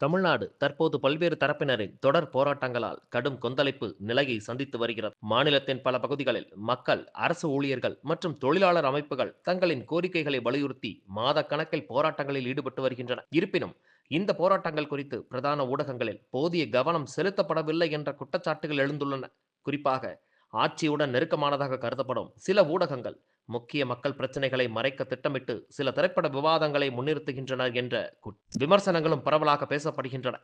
தமிழ்நாடு தற்போது பல்வேறு தரப்பினரின் தொடர் போராட்டங்களால் கடும் கொந்தளிப்பு நிலையை சந்தித்து வருகிறது. மாநிலத்தின் பல பகுதிகளில் மக்கள் அரசு ஊழியர்கள் மற்றும் தொழிலாளர் அமைப்புகள் தங்களின் கோரிக்கைகளை வலியுறுத்தி மாத கணக்கில் போராட்டங்களில் ஈடுபட்டு வருகின்றன. இருப்பினும் இந்த போராட்டங்கள் குறித்து பிரதான ஊடகங்களில் போதிய கவனம் செலுத்தப்படவில்லை என்ற குற்றச்சாட்டுகள் எழுந்துள்ளன. குறிப்பாக ஆட்சியுடன் நெருக்கமானதாக கருதப்படும் சில ஊடகங்கள் முக்கிய மக்கள் பிரச்சனைகளை மறைக்க திட்டமிட்டு சில திரைப்பட விவாதங்களை முன்னிறுத்துகின்றனர் என்ற குட்- விமர்சனங்களும் பரவலாக பேசப்படுகின்றன.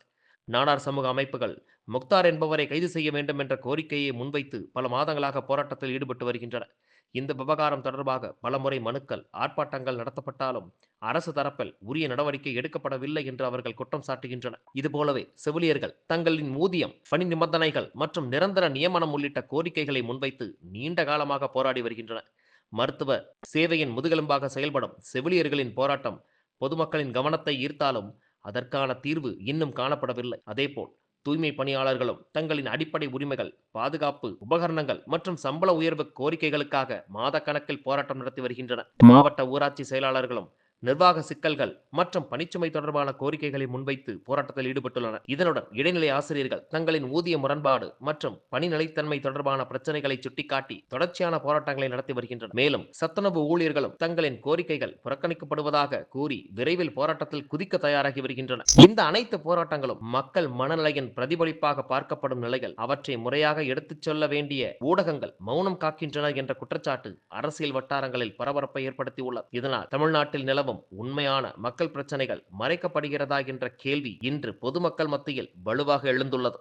நாடார் சமூக அமைப்புகள் முக்தார் என்பவரை கைது செய்ய வேண்டும் என்ற கோரிக்கையை முன்வைத்து பல மாதங்களாக போராட்டத்தில் ஈடுபட்டு வருகின்றன. இந்த விவகாரம் தொடர்பாக பலமுறை மனுக்கள் ஆர்ப்பாட்டங்கள் நடத்தப்பட்டாலும் அரசு தரப்பில் உரிய நடவடிக்கை எடுக்கப்படவில்லை என்று அவர்கள் குற்றம் சாட்டுகின்றனர். இதுபோலவே செவிலியர்கள் தங்களின் ஊதியம் பணி நிபந்தனைகள் மற்றும் நிரந்தர நியமனம் உள்ளிட்ட கோரிக்கைகளை முன்வைத்து நீண்ட காலமாக போராடி வருகின்றனர். மருத்துவ சேவையின் முதுகெலும்பாக செயல்படும் செவிலியர்களின் போராட்டம் பொதுமக்களின் கவனத்தை ஈர்த்தாலும் அதற்கான தீர்வு இன்னும் காணப்படவில்லை. அதேபோல் தூய்மை பணியாளர்களும் தங்களின் அடிப்படை உரிமைகள் பாதுகாப்பு உபகரணங்கள் மற்றும் சம்பள உயர்வு கோரிக்கைகளுக்காக மாதக்கணக்கில் போராட்டம் நடத்தி வருகின்றனர். மாவட்ட ஊராட்சி செயலாளர்களும் நிர்வாக சிக்கல்கள் மற்றும் பணிச்சுமை தொடர்பான கோரிக்கைகளை முன்வைத்து போராட்டத்தில் ஈடுபட்டுள்ளனர். இதனுடன் இடைநிலை ஆசிரியர்கள் தங்களின் ஊதிய முரண்பாடு மற்றும் பணி நிலைத்தன்மை தொடர்பான பிரச்சனைகளை சுட்டிக்காட்டி தொடர்ச்சியான போராட்டங்களை நடத்தி வருகின்றனர். மேலும் சத்துணவு ஊழியர்களும் தங்களின் கோரிக்கைகள் புறக்கணிக்கப்படுவதாக கூறி விரைவில் போராட்டத்தில் குதிக்க தயாராகி வருகின்றனர். இந்த அனைத்து போராட்டங்களும் மக்கள் மனநிலையின் பிரதிபலிப்பாக பார்க்கப்படும் நிலையில் அவற்றை முறையாக எடுத்துச் சொல்ல வேண்டிய ஊடகங்கள் மௌனம் காக்கின்றன என்ற குற்றச்சாட்டு அரசியல் வட்டாரங்களில் பரபரப்பை ஏற்படுத்தியுள்ளது. இதனால் தமிழ்நாட்டில் நிலவும் நிலவும் உண்மையான மக்கள் பிரச்சனைகள் மறைக்கப்படுகிறதா என்ற கேள்வி இன்று பொதுமக்கள் மத்தியில் வலுவாக எழுந்துள்ளது.